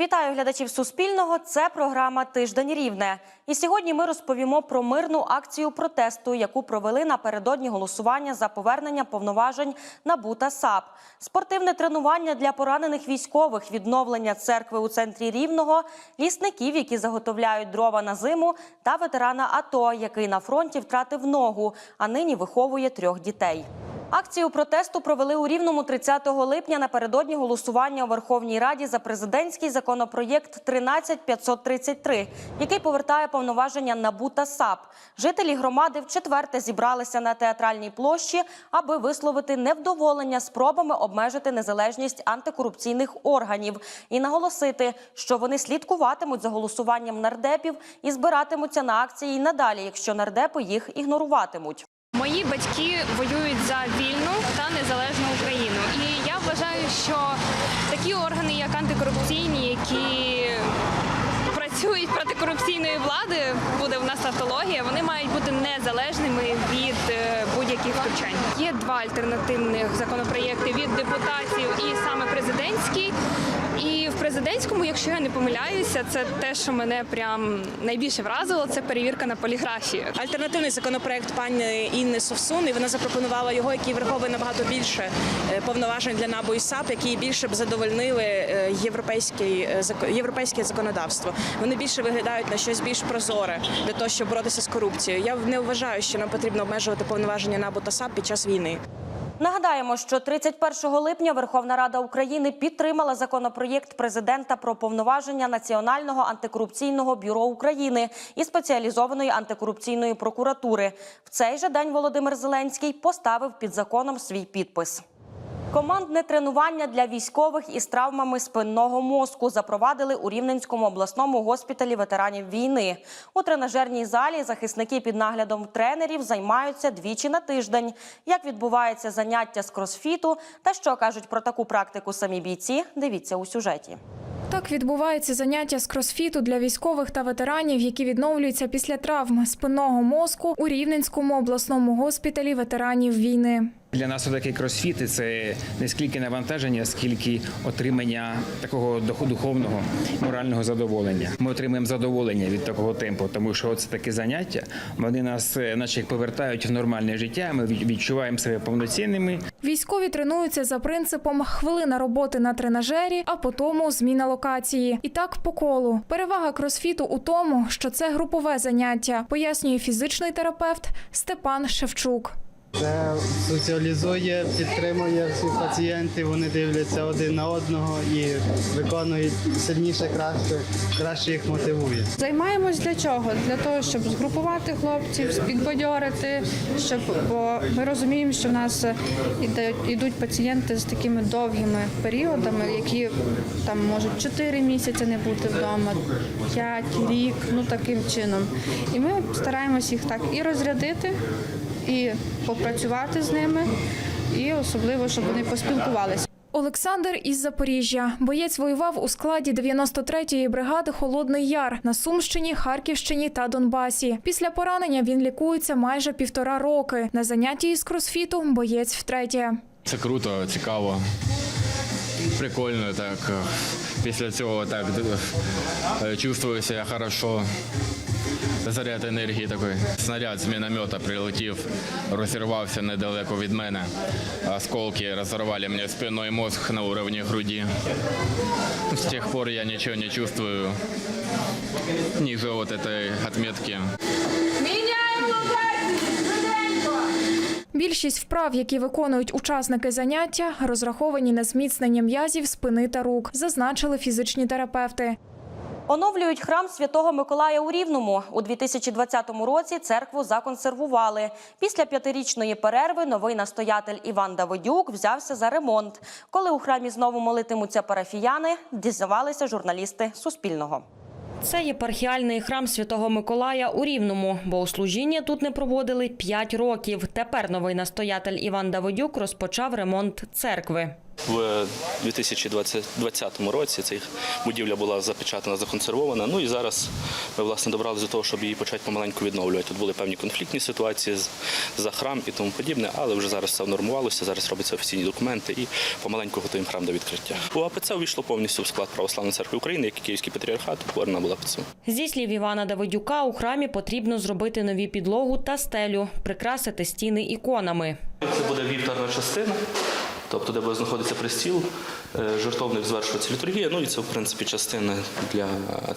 Вітаю глядачів Суспільного. Це програма Тиждень Рівне. І сьогодні ми розповімо про мирну акцію протесту, яку провели напередодні голосування за повернення повноважень НАБУ та САП. Спортивне тренування для поранених військових, відновлення церкви у центрі Рівного, лісників, які заготовляють дрова на зиму, та ветерана АТО, який на фронті втратив ногу, а нині виховує трьох дітей. Акцію протесту провели у Рівному 30 липня напередодні голосування у Верховній Раді за президентський законопроєкт 13533, який повертає повноваження НАБУ та САП. Жителі громади вчетверте зібралися на театральній площі, аби висловити невдоволення спробами обмежити незалежність антикорупційних органів і наголосити, що вони слідкуватимуть за голосуванням нардепів і збиратимуться на акції й надалі, якщо нардепи їх ігноруватимуть. Мої батьки воюють за вільну та незалежну Україну. І я вважаю, що такі органи, як антикорупційні, які працюють проти корупційної влади, буде в нас тавтологія, вони мають бути незалежними від е, будь-яких втручань. Є два альтернативних законопроєкти від депутатів і саме президентський. Президентському, якщо я не помиляюся, це те, що мене прям найбільше вразило, це перевірка на поліграфію. Альтернативний законопроект пані Інни Совсун, і вона запропонувала його, який враховує набагато більше е, повноважень для НАБУ і САП, які більше б задовольнили е, європейський, е, зако- європейське законодавство. Вони більше виглядають на щось більш прозоре для того, щоб боротися з корупцією. Я не вважаю, що нам потрібно обмежувати повноваження НАБУ та САП під час війни. Нагадаємо, що 31 липня Верховна Рада України підтримала законопроєкт президента про повноваження Національного антикорупційного бюро України і спеціалізованої антикорупційної прокуратури. В цей же день Володимир Зеленський поставив під законом свій підпис. Командне тренування для військових із травмами спинного мозку запровадили у Рівненському обласному госпіталі ветеранів війни. У тренажерній залі захисники під наглядом тренерів займаються двічі на тиждень. Як відбувається заняття з кросфіту та що кажуть про таку практику самі бійці, дивіться у сюжеті. Так відбувається заняття з кросфіту для військових та ветеранів, які відновлюються після травм спинного мозку у Рівненському обласному госпіталі ветеранів війни. Для нас такий кросфіт це не скільки навантаження, скільки отримання такого духовного морального задоволення. Ми отримуємо задоволення від такого темпу, тому що це такі заняття. Вони нас, е, наче повертають в нормальне життя. Ми відчуваємо себе повноцінними. Військові тренуються за принципом хвилина роботи на тренажері, а потім зміна локації. І так по колу. Перевага кросфіту у тому, що це групове заняття, пояснює фізичний терапевт Степан Шевчук. Це соціалізує, підтримує всіх пацієнтів, вони дивляться один на одного і виконують сильніше, краще, краще їх мотивує. Займаємось для чого? Для того, щоб згрупувати хлопців, підбадьорити, щоб бо ми розуміємо, що в нас йдуть пацієнти з такими довгими періодами, які там можуть 4 місяці не бути вдома, 5, рік, ну таким чином. І ми стараємось їх так і розрядити, і попрацювати з ними, і особливо, щоб вони поспілкувалися. Олександр із Запоріжжя. Боєць воював у складі 93-ї бригади Холодний Яр на Сумщині, Харківщині та Донбасі. Після поранення він лікується майже півтора роки. На занятті із кросфіту боєць втретє. Це круто, цікаво, прикольно. Так після цього так е, чувствую себе хорошо. Заряд енергії такий. Снаряд з міномета прилетів, розірвався недалеко від мене. Осколки розірвали мені спинний мозг на уровні груді. З тих пор я нічого не чувствую. Ниже вот этой отметки. Більшість вправ, які виконують учасники заняття, розраховані на зміцнення м'язів спини та рук, зазначили фізичні терапевти. Оновлюють храм Святого Миколая у Рівному. У 2020 році церкву законсервували. Після п'ятирічної перерви новий настоятель Іван Давидюк взявся за ремонт. Коли у храмі знову молитимуться парафіяни, дізнавалися журналісти Суспільного. Це єпархіальний храм Святого Миколая у Рівному. Богослужіння тут не проводили 5 років. Тепер новий настоятель Іван Давидюк розпочав ремонт церкви. В 2020 році ця будівля була запечатана, законсервована. Ну і зараз ми власне добралися до того, щоб її почати помаленьку відновлювати. Тут були певні конфліктні ситуації за храм і тому подібне, але вже зараз все внормувалося. Зараз робляться офіційні документи і помаленьку готуємо храм до відкриття. У АПЦ увійшло повністю в склад Православної церкви України, як і Київський патріархат, утворена була ПЦУ. Зі слів Івана Давидюка, у храмі потрібно зробити нові підлогу та стелю, прикрасити стіни іконами. Це буде вівтарна частина, тобто де буде знаходитися пристіл, е, жертовник звершується літургія. Ну і це в принципі частина для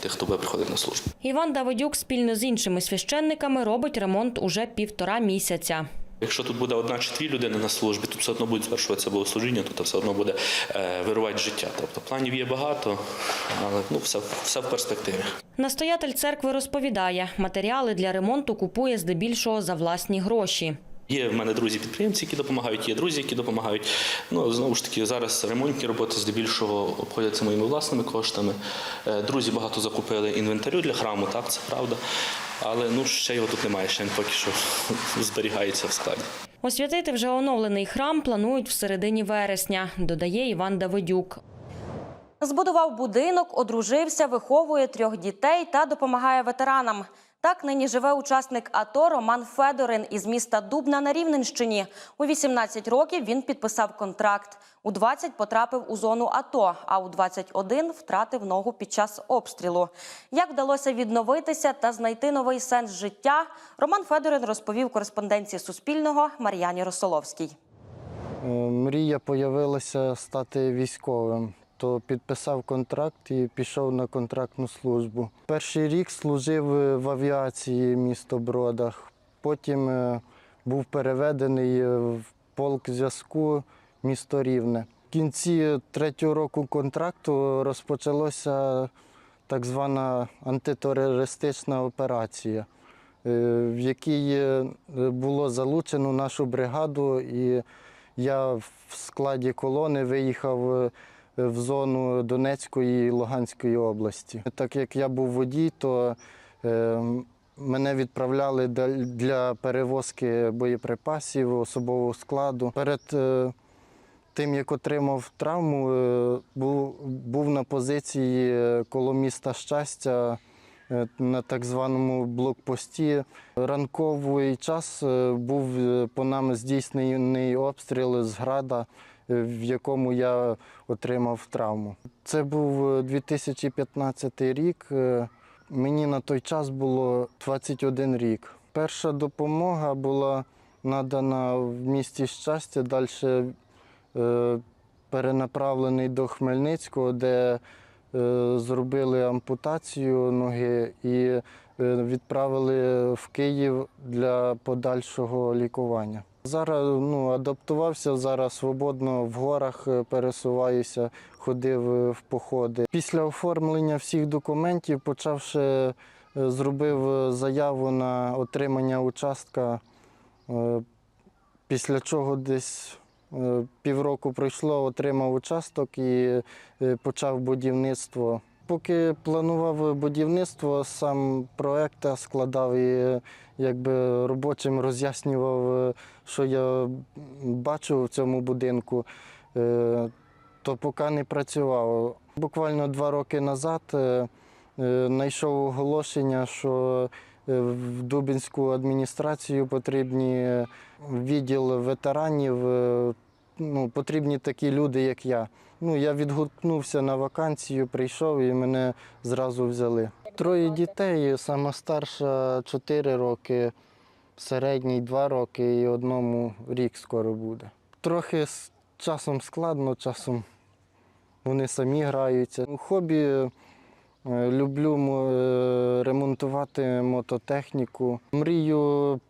тих, хто буде приходити на службу. Іван Давидюк спільно з іншими священниками робить ремонт уже півтора місяця. Якщо тут буде одна чи дві людини на службі, тут все одно буде звершуватися богослужіння, тут все одно буде е, вирувати життя. Тобто планів є багато, але ну все, все в перспективі. Настоятель церкви розповідає, матеріали для ремонту купує здебільшого за власні гроші. Є в мене друзі-підприємці, які допомагають, є друзі, які допомагають. Ну знову ж таки, зараз ремонтні роботи здебільшого обходяться моїми власними коштами. Е, Друзі багато закупили інвентарю для храму, так це правда. Але ну ще його тут немає, ще він поки що зберігається в складі. Освятити вже оновлений храм планують в середині вересня, додає Іван Давидюк. Збудував будинок, одружився, виховує трьох дітей та допомагає ветеранам. Так нині живе учасник АТО Роман Федорин із міста Дубна на Рівненщині. У 18 років він підписав контракт. У 20 потрапив у зону АТО, а у 21 втратив ногу під час обстрілу. Як вдалося відновитися та знайти новий сенс життя, Роман Федорин розповів кореспонденції Суспільного Мар'яні Росоловській. Е, Мрія появилася стати військовим, то підписав контракт і пішов на контрактну службу. Перший рік служив е, в авіації місто Бродах, потім е, був переведений е, в полк зв'язку місто Рівне. В кінці третього року контракту розпочалася так звана антитерористична операція, в якій було залучено нашу бригаду, і я в складі колони виїхав в зону Донецької і Луганської області. Так як я був водій, то е, мене відправляли для- перевозки боєприпасів, особового складу. Перед е, тим, як отримав травму, е, був, на позиції е, коло міста щастя на так званому блокпості. Ранковий час був по нам здійснений обстріл з града, в якому я отримав травму. Це був е, 2015 рік. е, Мені на той час було 21 рік. Перша допомога була надана в місті щастя, далі е, перенаправлений до Хмельницького, де е, зробили ампутацію ноги і е, відправили в Київ для подальшого лікування. Зараз ну, адаптувався, зараз свободно в горах е, пересуваюся, ходив е, в походи. Після оформлення всіх документів, почавши, е, зробив е, заяву на отримання участка, е, після чого десь е, півроку пройшло, отримав участок і е, почав будівництво. Поки планував будівництво, сам проект складав і е, якби робочим роз'яснював, е, що я бачу в цьому будинку, е, то поки не працював. Буквально два роки назад е, е, знайшов оголошення, що е, в Дубінську адміністрацію потрібні відділ ветеранів, е, ну, потрібні такі люди, як я. Ну, я відгукнувся на вакансію, прийшов і мене зразу взяли. Троє дітей, сама старша 4 роки, середній 2 роки і одному рік скоро буде. Трохи з часом складно, часом вони самі граються. Хобі е, люблю е, ремонтувати мототехніку. Мрію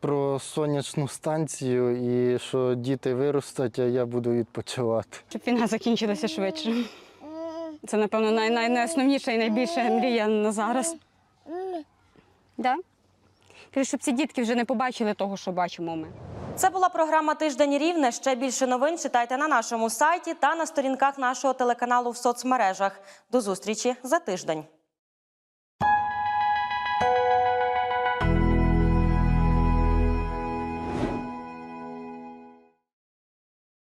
про сонячну станцію і що діти виростуть, а я буду відпочивати. Щоб війна закінчилася швидше. Це, напевно, най, най, найосновніша і найбільша мрія на зараз. Да? Щоб ці дітки вже не побачили того, що бачимо ми. Це була програма Тиждень Рівне. Ще більше новин читайте на нашому сайті та на сторінках нашого телеканалу в соцмережах. До зустрічі за тиждень.